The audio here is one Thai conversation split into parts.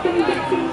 เอา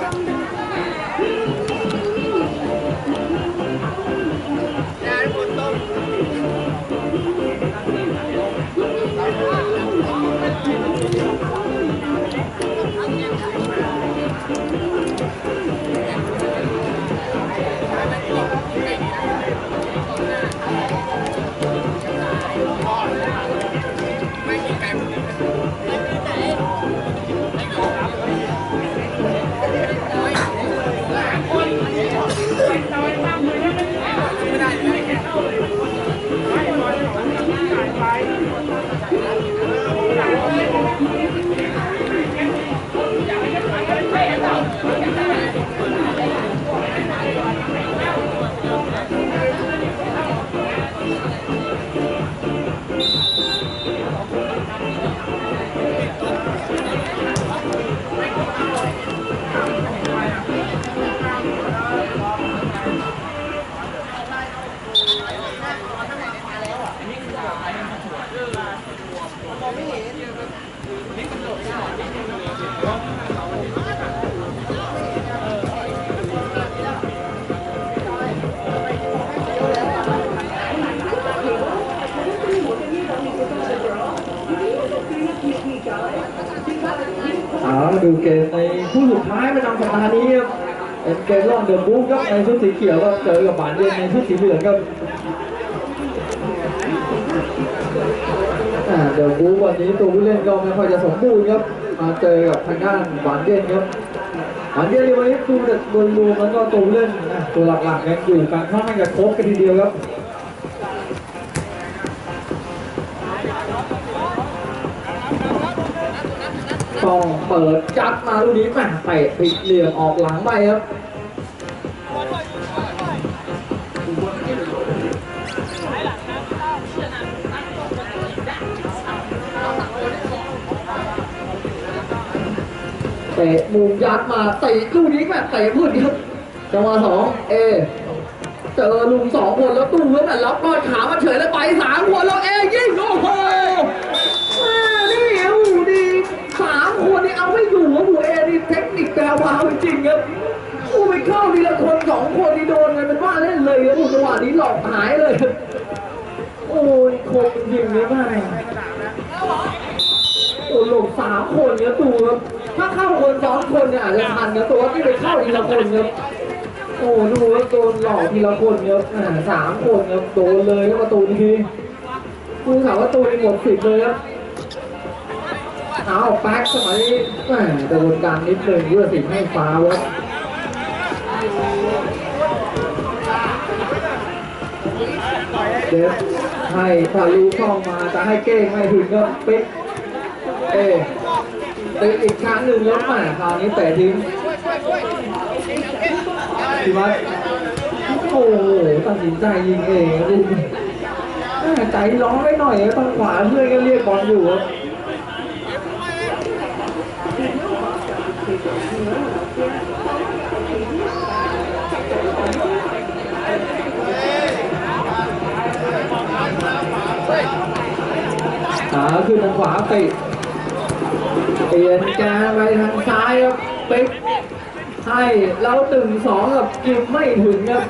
ดูเกมในคู่สุดท้ายประจำสัปดาห์นี้ครับเป็นเกมรอบเดอะบุ๊กครับในชุดสีเขียวก็เจอกับบานเย็นในชุดสีเหลืองครับเดอะบุ๊วันนี้ตัวผู้เล่นก็ไม่ค่อยจะสมบูรณ์ครับมาเจอกับทางด้านบานเย็นครับบานเย็นในวันนี้ดูแต่โดยรวมแล้วก็ตัวผู้เล่นตัวหลักๆยังอยู่การค่อนข้างจะครบกันทีเดียวครับ ต้องเปิดจัดมาลูกนี้แม่เตะผิดเหลี่ยมออกหลังไปครับเตะมุมยัดมาเตะลูกนี้แม่เตะพื้นครับจังหวะสองเอ เจอลุงสองคนแล้วตู้แล้วแต่รับก้อนขามาเฉยแล้วไปสามคนแล้วเอ แปลวาวจริงครับโอ้ไปเข้าทีละคนสองคนนี่โดนกันเป็นว่าเล่นเลยครับจังหวะนี้หลอกหายเลย โอ้ยคมจริงเลยไม่โอ้หลงสามคนเนี่ยตูครับถ้าเข้าคนสองคนเนี่ยอาจจะทันนะตัวที่ไปเข้าทีละคนครับโอ้ดูว่าโดนหลอกทีละคนครับอ่าสามคนครับโดนเลยครับประตูนี้กูถามว่าตูนี้หมดสิทธิ์เลยครับ เอาแป๊กสมัยแหม่โดนการนิดนึงเพื่อสิทธิ์ให้ฟ้าวเด็ดให้ทะลุช่องมาจะให้เก้งไม่ถึงก็ปิ๊กเอ๊ติ๊กอีกครั้งหนึ่งแล้วแหม่คราวนี้เตะทิ้งพี่วัดโอ้โหตัดสินใจยิงเองลูกใจร้อนไปหน่อยต้องขวาเพื่อนก็เรียกบอลอยู่ครับ ขาขึ้นทางขวาติดเปลี่ยนแกไปทางซ้ายครับปิ๊กให้แล้วตึงสองกับกิมไม่ถึงครับ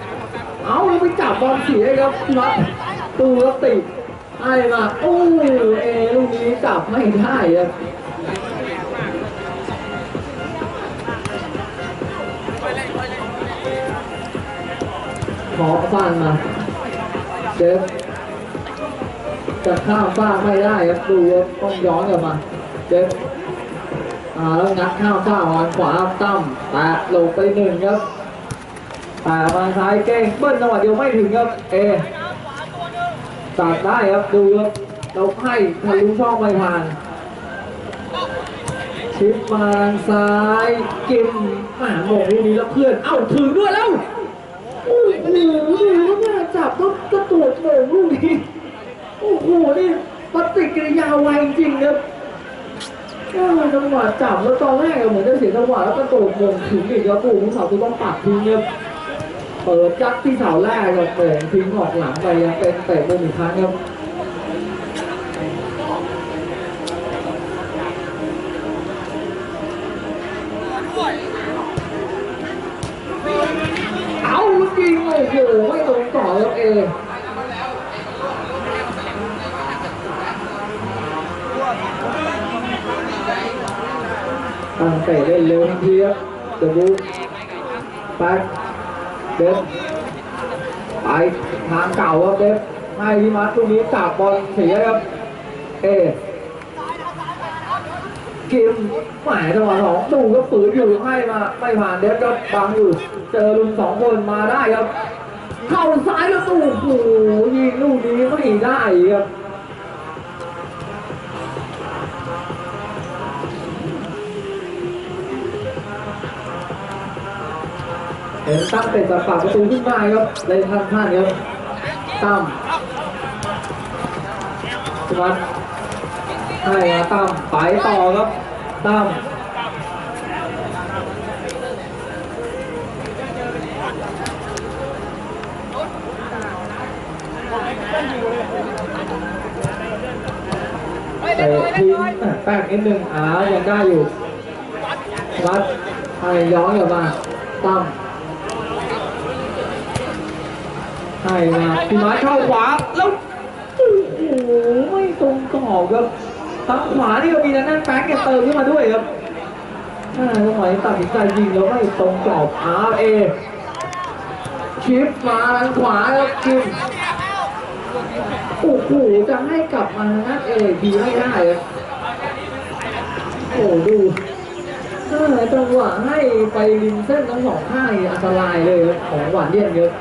เอาแล้วไปจับบอลเสียครับนัดตูแล้วติดให้มาโอ้เอลูกนี้จับไม่ได้ครับ ขอฟันมาเจฟจะข้ามบ้าไม่ได้ครับดูต้องย้อนกลับมาเจฟอ่าแล้วงัดข้าวข้าววางขวาตั้มแตะลงไปหนึ่งครับแตะมาซ้ายเก้งเบิ้ลจังหวะเดียวไม่ถึงครับเอตัดได้ครับดูครับเราให้ทะลุช่องไม่ผ่าน ชิปมาทางซ้ายกิมหมาโมงลูกนี้แล้วเพื่อน เอ้าถึงด้วยแล้ว อ้โหนี่แล้วแม่จับก็ก็ตรวจโมงลูกนี้โอ้โหนี่ปฏิกิริยาไวจริงครับก็จังหวะจับแล้วตอนแรกอะเหมือนจะเสียจังหวะแล้วกระโดดมงถึงอีกแล้วปู่ของเขาคือต้องปัดทิ้งเนี่ยเปิดจักที่เสาแรกก็เตะทิ้งออกหลังไปยังเป็นเตะมุมอีกครั้งครับ อ้โหไม่ตรงต่อครับเอตั้งเตะเล่นเร็วทีครับเดบูแบ็คเด็บไปทางเก่าครับเด็บให้พี่มัดตรงนี้จับบอลเสียครับ เอเกมหมจังหวะสองดูก็ฝืนอยู่ให้มาไม่ผ่านเด็บก็บังอยู่ เจอลุงสองคนมาได้ครับ เข้าซ้ายแล้วตู้โอ้โหยิงลูกนี้ไม่ได้ครับเห็นตั้มเป็นจากปากประตูขึ้นมาครับเลยทันท่านครับตั้มสวัสดให้ครับตั้มไปต่อครับตั้มเตะ ทิ้งแป้งนิดนึงอ้าวยังได้อยู่วัดให้ย้อนกลับมาตั้มใช่ครับพี่ไม้เข้าขวาแล้วโอ้โหไม่ตรงกรอบครับทางขวานี่ก็มีนั่นแป๊กเนี่ยเติมขึ้นมาด้วยครับอ่าสมัยตัดสินใจยิงแล้วไม่ตรงกรอบอาเอชิปมาทางขวาครับชิป โอ้โหจะให้กลับมานัดเอดีไม่ได้ครับโอ้ดูจังหวะให้ไปริมเส้นทั้งสองข้างอันตรายเลยครับของหวานเลี่ยนเยอะ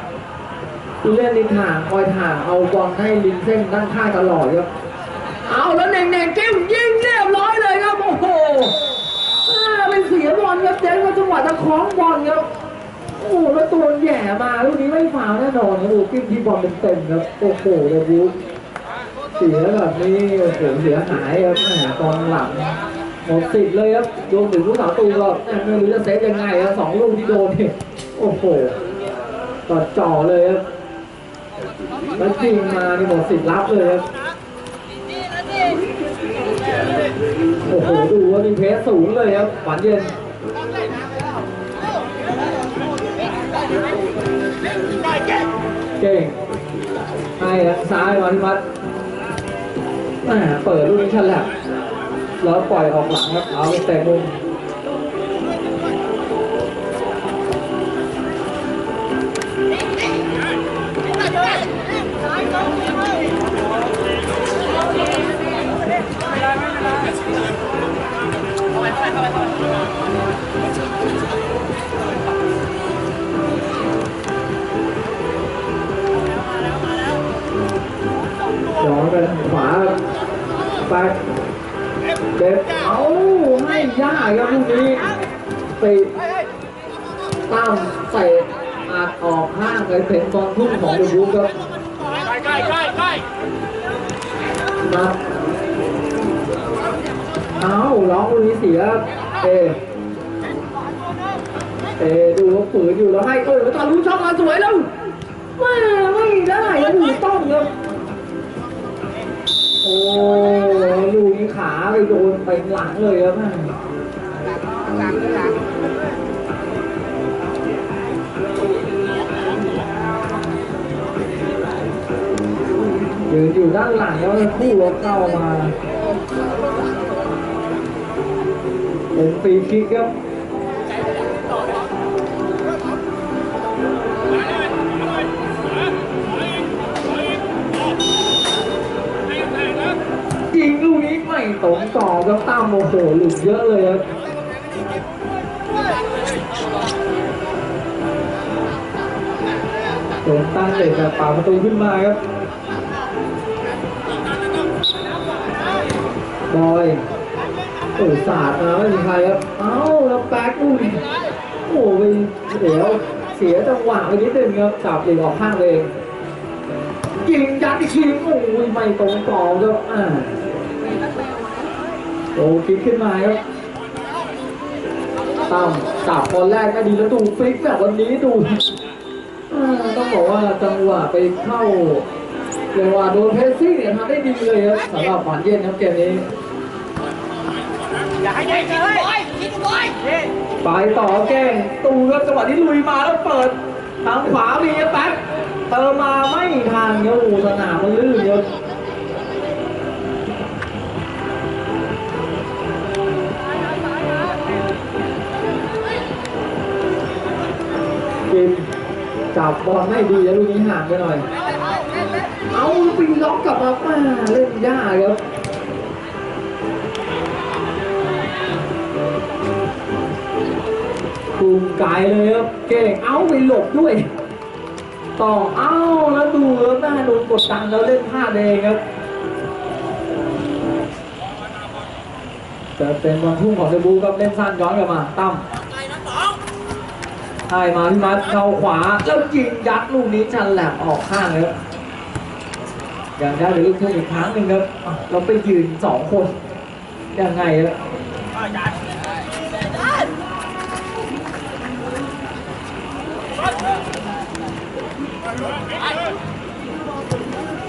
ผู้เล่นริมห่างคอยห่างเอาบอลให้ริมเส้นด้านข้างตลอดครับเอาแล้วเน่งเน่งๆจิ้มยิงเรียบร้อยเลยครับโอ้โหอ่เป็นเสียบอลครับเจ๊งว่าจังหวะจะคล้องบอลครับ โอ้โหแล้วตัวแย่มาลูกนี้ไม่ฟาวแน่นอนครับโอ้โหกิ้งที่บอลเต็มๆครับโอ้โหเลยบูเสียแบบนี้โอ้โหเสียหายครับแหมตอนหลังหมดสิทธิ์เลยครับรวมถึงผู้สาวตูก็ไม่รู้จะเซฟยังไงครับสองลูกที่โดนเนี่ยโอ้โหต่อจ่อเลยครับแล้วจริงมานี่หมดสิทธิ์รับเลยครับโอ้โหดูว่ามีเพสสูงเลยครับหวานเย็น เก่งให้ครับซ้ายมาที่มัดแหมเปิดลูกนี้ฉลับแล้วปล่อยออกหลังครับเอาแต่มุม ไปเด็ดเอาไม่ยากครับลูกนี้ติดตั้มเตะอาจออกข้างไปเป็นบอลทุ่มของเดอะบุ๊กครับใกล้ใกล้ใกล้มาเอาร้องลูกนี้เสียครับเอเอดูว่าฝืนอยู่แล้วให้โอ้ยตอนรู้ช่องมาสวยแล้วไม่ไม่ได้แล้วถูกต้องครับ โอ้ลูกนี้ขาไปโดนไปหลังเลยครับแม่ยืนอยู่ด้านหลังแล้วคู่รถเข้ามา เป็นฟรีคิกครับ ไม่ตรงต่อครับตั้มโมโหหลุดเยอะเลยครับโดนตั้งเตะจากป่าประตูขึ้นมาครับบอยโอ้สาดมาไม่มีใครครับ เอ้าแล้วแป๊กลูกนี้โอ้ไปเดี๋ยวเสียจังหวะไปนิดนึงครับจับหลีกออกข้างเองยิงยัดอีกทีโอ้ยไม่ตรงต่อครับอ่า โอ้คิดขึ้นมาครับตั้มจับบอลแรกก็ดีแล้วดูฟลิกแบบวันนี้ดูอ่าต้องบอกว่าจังหวะไปเข้าเรียกว่าโดนเพสซี่เนี่ยทำได้ดีเลยครับสำหรับหวานเย็นครับเกมนี้อย่าให้ยิงเลยยิงบอยไปต่อแกล้งตูครับจังหวะที่ลุยมาแล้วเปิดทางขวามีแป๊กเติมมาไม่ทันเดี๋ยวโอ้โหสนามมันลื่นเดี๋ย กิมจับบอลไม่ดีแล้วลูกนี้ห่างไปหน่อย เอาปีล็อกกลับมาป้าเล่นยากครับคุมไกลเลยครับ เก่งเอาไปหลบด้วย ต่อเอ้าแล้วดูแล้วหน้าโดนกดดันแล้วเล่นพลาดเองครับจะเป็นบอลทุ่งของเดบูครับเล่นสั้นย้อนกลับมาตั้ม ให้มาพี่มัดเข้าขวาแล้วยิงยัดลูกนี้ชันแหลมออกข้างครับยังได้เป็นลูกทุ่งอีกครั้งหนึ่งครับอะเราไปยืนสองคนยังไงครับ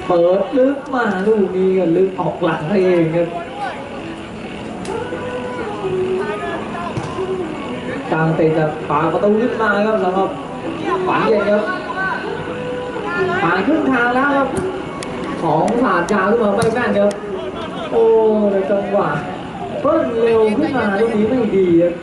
เปิดลึกมาลูกนี้ก็ลึกออกหลังให้เองครับ กางเตะจะปาประตูขึ้นมาครับสำหรับฝันเย็นครับผ่านครึ่งทางแล้วครับของผ่านยาวขึ้นมาไม่แม่นครับโอ้ในจังหวะเพิ่มเร็วขึ้นมาตรงนี้ไม่ดีครับ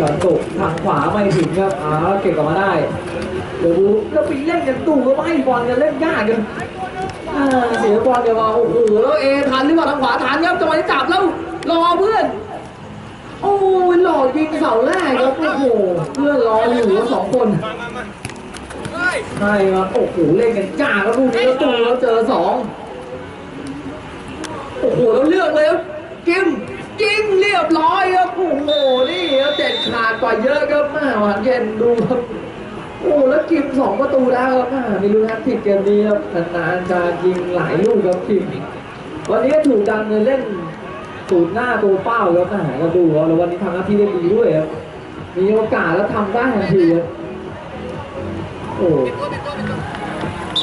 กระตุกทางขวาไม่ถึงครับอ่าเก็บกลับมาได้เดี๋ยวดูแล้วไปเล่นกันตู้ก็ไม่บอลกันเล่นยากกันอ่าเสียบอลเดี๋ยวมาโอ้โหแล้วเอทันหรือเปล่าทางขวาทันครับจังหวะนี้จับแล้วรอเพื่อนโอ้ยหล่อยิงเสาแรกครับโอ้โหเพื่อนรออยู่สองคนใช่ครับโอ้โหเล่นกันจ้าครับลูกนี้แล้วตู้แล้วเจอสองโอ้โหแล้วเลือกเลยครับกิม ยิงเรียบร้อยครับโอ้โหนี่เด็ดขาดกว่าเยอะครับม่หวานเย็นดูครับโอ้แล้วกิมสองประตูแล้ครับม่ไม่รู้นะทิดเกมนี้ครับนานๆจะยิงหลายลูกครับกิมวันนี้ถูกดันเลยเล่นสูตรหน้าตัวเป้าครับแม่ก็ดูแล้ววันนี้ทำหน้าที่ได้ดีด้วยครับมีโอกาสแล้วทำได้ทันทีครับโอ้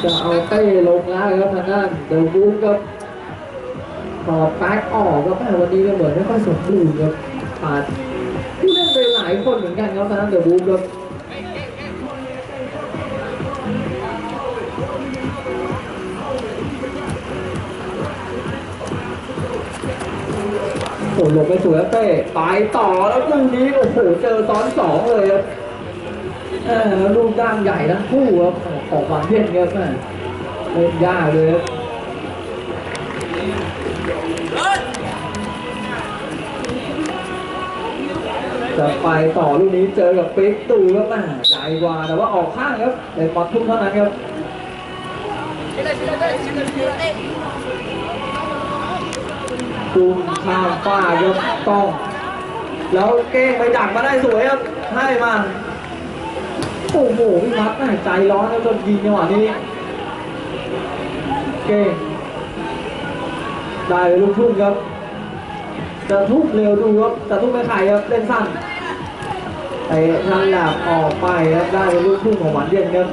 จะเอาเต้ลงแล้วครับทางด้านเดลบูมครับ พอแป๊กออกก็แม่วันนี้ก็เหมือนไม่ค่อยสมบูรณ์ครับขาดผู้เล่นไปหลายคนเหมือนกันครับทางด้นเดลบูมครับโอ้หลบไปสวยแล้วเต้ไปต่อแล้วลูกนี้โอ้โหเจอซ้อนสองเลยครับเออแล้วลูกด้านใหญ่ทั้งคู่ครับของหวานเพี้ยนครับแม่เล่นยากเลยครับ จะไปต่อลูกนี้เจอกับปิ๊กตูครับแม่ใหญ่กว่าแต่ว่าออกข้างครับแต่บอลทุ่มเท่านั้นครับคุมข้ามฟ้าครับต้อง แล้วเก้งไปดักมาได้สวยครับให้มาโอ้โหพี่มัดแม่ใจร้อนแล้วจนยิงจังหวะนี้ เก้ง ได้ลูกทุ่มครับ จะทุ่มเร็วดูครับจะทุ่มไม่ใครครับเล่นสั้นไอ้ทันหลับออกไปครับได้เป็นลูกทุ่มของหวานเย็นครับ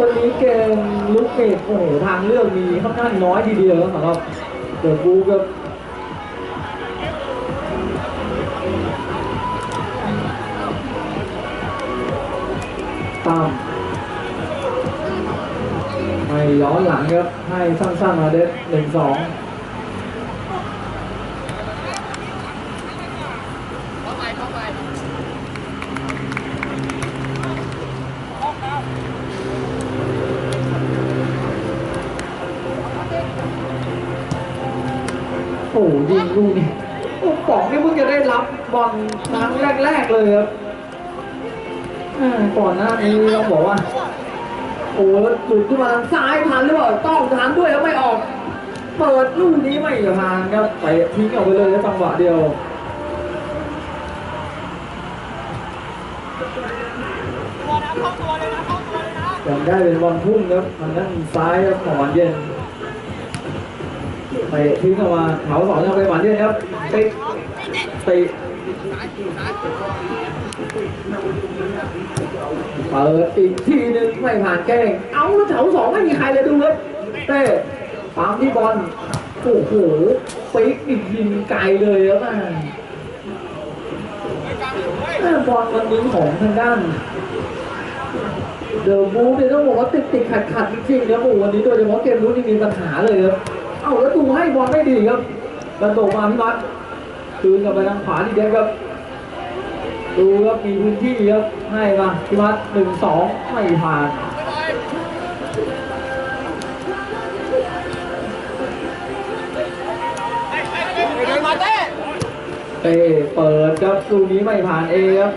วันนี้เกมลุกเมโอ้โหทางเลือกมีค่อนข้างน้อยทีเดียวครับสำหรับเดอะบูครับตาม ย้อนหลังครับ ให้สั้นๆมาเด็ดหนึ่งสองโอ้ยิงลูกนี่โอ้ป๋องนี่เพิ่งจะได้รับบอลครั้งแรก ๆ เลยครับก่อนหน้านี้ต้องบอกว่า โอ้แล้วหลุดขึ้นมาทางซ้ายทันหรือเปล่าต้องทันด้วยแล้วไม่ออก เปิดลูกนี้ไม่ทางครับไปทิ้งออกไปเลยจังหวะเดียวยังได้เป็นบอลพุ่งครับทางด้านซ้ายครับของหวานเย็นไปทิ้งออกมาแถวสองยังไปหวานเย็นครับไปติ เปิดอีกทีหนึ่งไม่ผ่านแก้งเอาแล้วแถวสองไม่มีใครเลยดูครับเต้ตามที่บอลโอ้โหปิ๊กอีกยิงไกลเลยแม่แม่บอลวันนี้ของทางด้านเดอะบูเนี่ยต้องบอกว่าติดติดขัดขัดจริงๆครับโอ้วันนี้โดยเฉพาะเกมรู้นี่มีปัญหาเลยครับ เอ้าแล้วดูให้บอลไม่ดีครับกระโดดมาพี่มัด คืนกลับไปทางขวาดีเด็กครับดูครับมีพื้นที่ครับให้มาพี่มัดหนึ่งสองไม่ผ่านเดินมาเต้เต้เปิดครับลูกนี้ไม่ผ่านเอครับ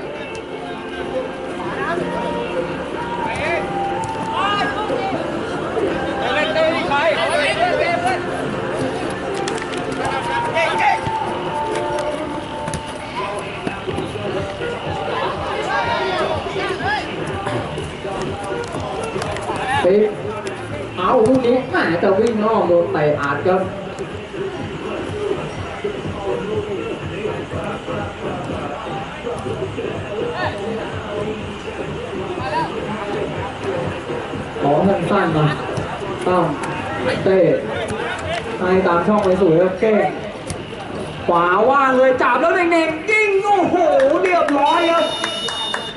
ปิ๊กเอาลูกนี้แหมจะวิ่งนอกโดนเตะอัดครับขอสั้นๆมาต้องเตะให้ตามช่องไปสวยครับเก้ขวาว่างเลยจับแล้วเน่งๆยิงโอ้โหเรียบร้อยครับ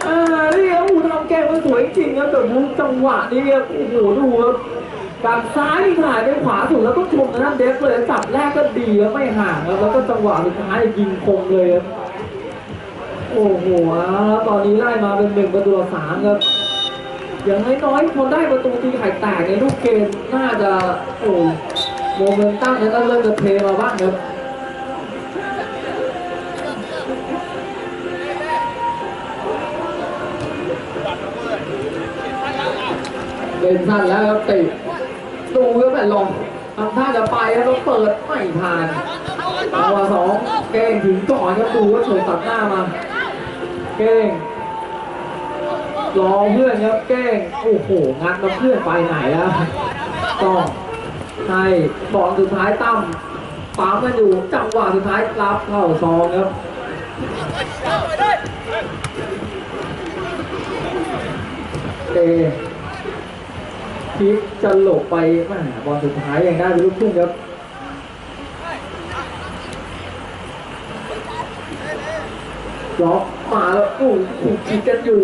อ่าเรียกอูทำแกงมันสวยจริงครับแต่ดูจังหวะนี้ครับโอ้โหดูครับการซ้ายที่ถ่ายไปขวาสุดแล้วก็ชมนะนั่นเดฟเลยจับแรกก็ดีครับไม่ห่างครับแล้วก็จังหวะสุดท้ายยิงคมเลยครับโอ้โหแล้วตอนนี้ไล่มาเป็นหนึ่งประตูสามครับอย่างน้อยๆคนได้ประตูตีไข่แตกในลูกเกมน่าจะโอ้โมเมนตัมนั้นเริ่มจะเทมาบ้างครับ เล่นสั้นแล้วครับติดูก็แบบลองทำท่าจะไปแล้วก็เปิดไม่ผ่านจัวสองเก้งถึงก่อนครับดูว่าเฉยตัดหน้ามา เก้งรอเพื่อนครับแกล้งโอ้โหงัดมาเพื่อนไปไหนแล้วต้องให้บอลสุดท้ายตั้มปั๊มกันอยู่จังหวะสุดท้ายรับเข้าซองครับเอ คิกจะหลบไปแม่บอลสุดท้ายยังได้เป็นลูกทุ่งครับล็อกมาแล้วโอ้โหคิกกันอยู่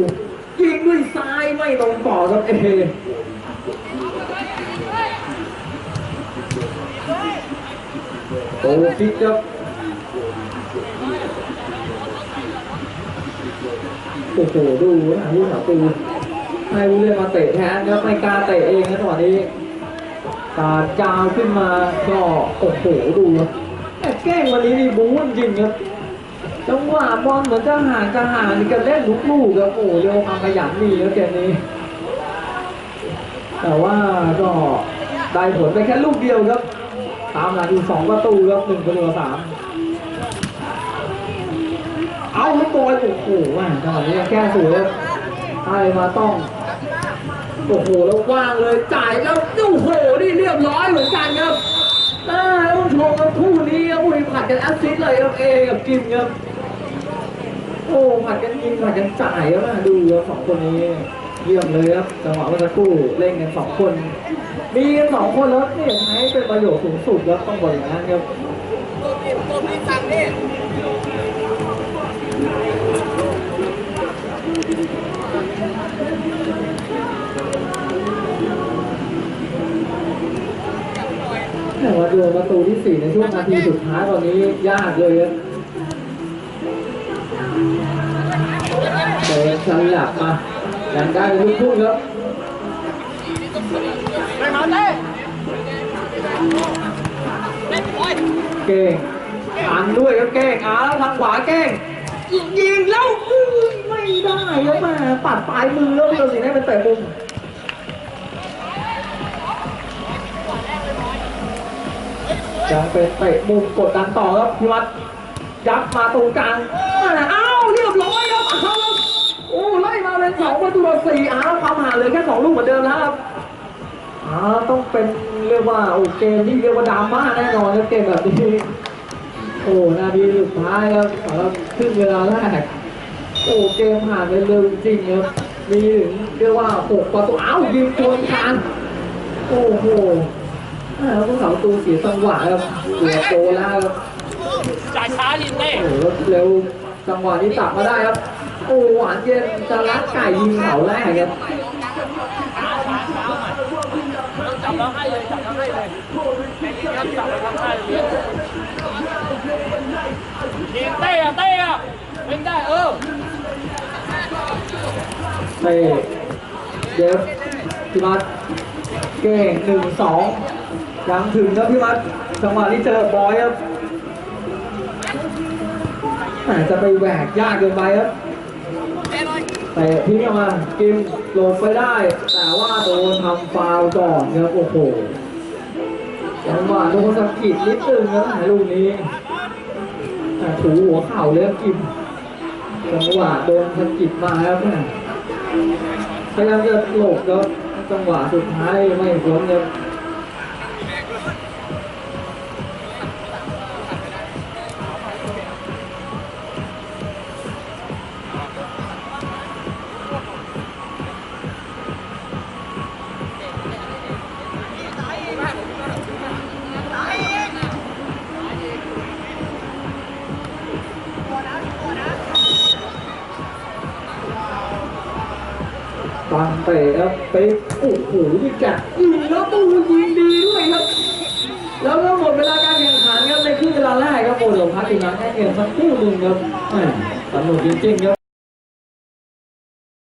ยิงด้วยซ้ายไม่ตรงต่อครับเอโอ้ฟิกครับโอ้โหดูนะผู้สาวตู ให้ผู้เล่นมาเตะแทนครับไม่กล้าเตะเองนะจังหวะนี้ตาจาวขึ้นมาก็โอ้โหดูครับแต่แกล้งวันนี้นี่บู๊จริงครับจังหวะบอลเหมือนจะห่างจะห่างนี่ก็เล่นลุกลูกครับโอ้โหเร็วความขยันดีแล้วเกมนี้ แต่ว่าก็ได้ผลไปแค่ลูกเดียวครับ ตามหลังอยู่สองประตูครับหนึ่งประตูสามเอาลูกบอลโอ้โหแม่จังหวะนี้ยังแก้สวยครับให้มาต้อง โอ้โหแล้วว่างเลยจ่ายแล้วโอ้โหนี่เรียบร้อยเหมือนกันครับอ่าแล้วชมครับคู่นี้ครับอุ้ยผัดกันแอสซิสต์เลยครับเอกับกินครับโอ้ผัดกันยิงผัดกันจ่ายครับอะดูครับสองคนนี้เยี่ยมเลยครับจังหวะเมื่อสักครู่เล่นกันสองคน มีกันสองคนแล้วเนี่ยใช้เป็นประโยชน์สูงสุดครับต้องบอกอย่างนั้นครับตัวนี้ตัวนี้สั่งนี่ แต่ว่าโดนประตูที่สี่ในช่วงนาทีสุดท้ายตอนนี้ยากเลยครับเดินฉลับมายังได้ลูกทุ่งครับเดินมาเต้เล่นบอลเก่งอันด้วยครับเก่งอาแล้วทางขวาเก่งยิงแล้วไม่ได้ครับแม่ปัดปลายมือแล้วเราสิให้เป็นเตะมุม ยังเป็นเตะมุมกดดันต่อครับพิวัตรยับมาตรงกลางอ้าวเรียบร้อยครับเอาโอ้ไล่มาเป็นสองประตูต่อสี่อ้าวความห่างเหลือแค่สองลูกเหมือนเดิมแล้วครับอ่าต้องเป็นเรียกว่าโอ้เกมที่เรียกว่าดราม่าแน่นอนครับเกมแบบนี้โอ้นาทีสุดท้ายครับสำหรับครึ่งเวลาแรกโอ้เกมผ่านไปเร็วจริงครับมีถึงเรียกว่าหกประตูอ้าวยิงโดนคานโอ้โห แม่แล้วผู้สาวประตูเสียจังหวะครับเกือบโตแล้วครับจ่ายช้าดิเต้โอ้โหแล้วเร็วจังหวะนี้ตักมาได้ครับ โอ้หวานเย็นจะรักไก่ยิงเสาแรกครับช้าช้าช้าหน่อยต้องจับแล้วให้เลยจับแล้วให้เลยครับจับแล้วให้เลยยิงเต้อะเต้อะเป็นได้เออเตะเดฟพี่มัดเก่งหนึ่งสอง ยังถึงครับพี่มัดจังหวะนี้เจอบอยครับแหมจะไปแหวกยากเกินไปครับเต้หน่พิมมากิมหลบไปได้ แต่ว่าโดนทำฟาวล์ก่อนครับโอ้โหจังหวะโดนสะกิดนิดนึงครับแหมลูกนี้แต่ถูหัวเข่าเลยครับกิมจังหวะโดนสะกิดมาครับแม่พยายามจะหลบครับจังหวะสุดท้ายไม่พ้นครับ ครับเป๊ะโอ้โหนี่จัดยิงแล้วตูยิงดีด้วยครับ แล้วก็หมดเวลาการแข่งขันครับในครึ่งเวลาแรกครับโอ้โหพักอีกครั้งแค่เพียงสักครู่หนึ่งครับสนุกจริงๆครับ